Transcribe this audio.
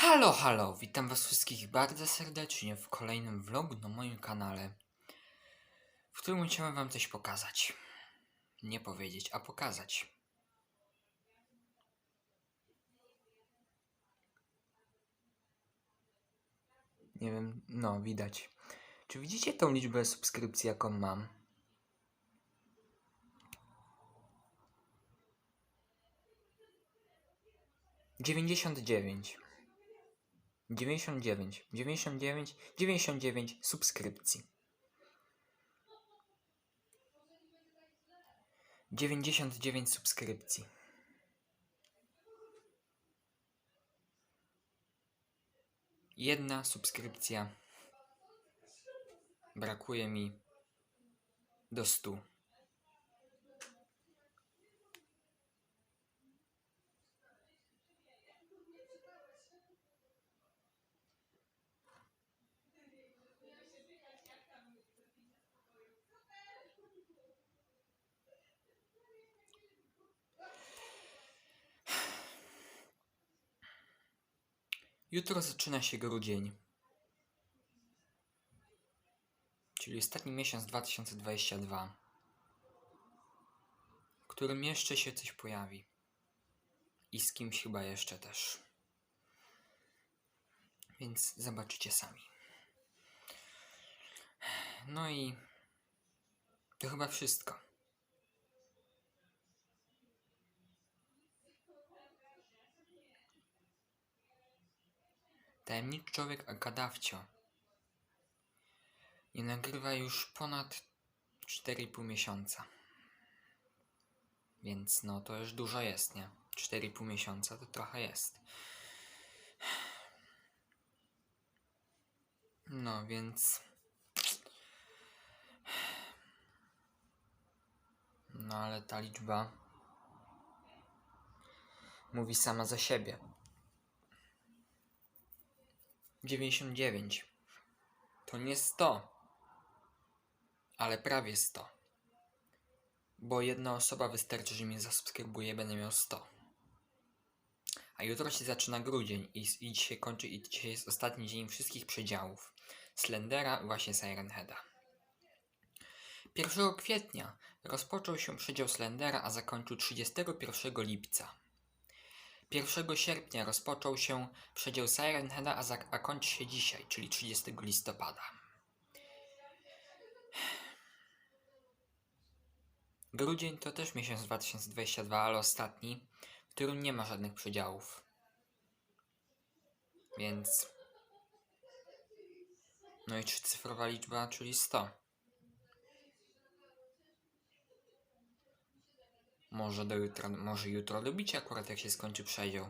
Halo, halo, witam was wszystkich bardzo serdecznie w kolejnym vlogu na moim kanale, w którym chciałem wam coś pokazać. Nie powiedzieć, a pokazać. Nie wiem, no widać. Czy widzicie tą liczbę subskrypcji, jaką mam? Dziewięćdziesiąt dziewięć. 99, 99, 99 subskrypcji. 99 subskrypcji. Jedna subskrypcja. Brakuje mi do 100. Jutro zaczyna się grudzień. Czyli ostatni miesiąc 2022, w którym jeszcze się coś pojawi. I z kimś chyba jeszcze też. Więc zobaczycie sami. No i to chyba wszystko. Tajemniczy człowiek Akadawcio nie nagrywa już ponad 4,5 miesiąca. Więc no to już dużo jest, nie? 4,5 miesiąca to trochę jest. No więc. No ale ta liczba mówi sama za siebie. 99. To nie 100, ale prawie 100. Bo jedna osoba wystarczy, że mnie zasubskrybuje, będę miał 100. A jutro się zaczyna grudzień i, i dzisiaj kończy, i dzisiaj jest ostatni dzień wszystkich przedziałów. Slendera właśnie Siren Heada. 1 kwietnia rozpoczął się przedział Slendera, a zakończył 31 lipca. 1 sierpnia rozpoczął się przedział Siren Heada, a, a kończy się dzisiaj, czyli 30 listopada. Grudzień to też miesiąc 2022, ale ostatni, w którym nie ma żadnych przedziałów. Więc. No i trzycyfrowa liczba, czyli 100. Może do jutra, może jutro dobicie akurat jak się skończy przedział.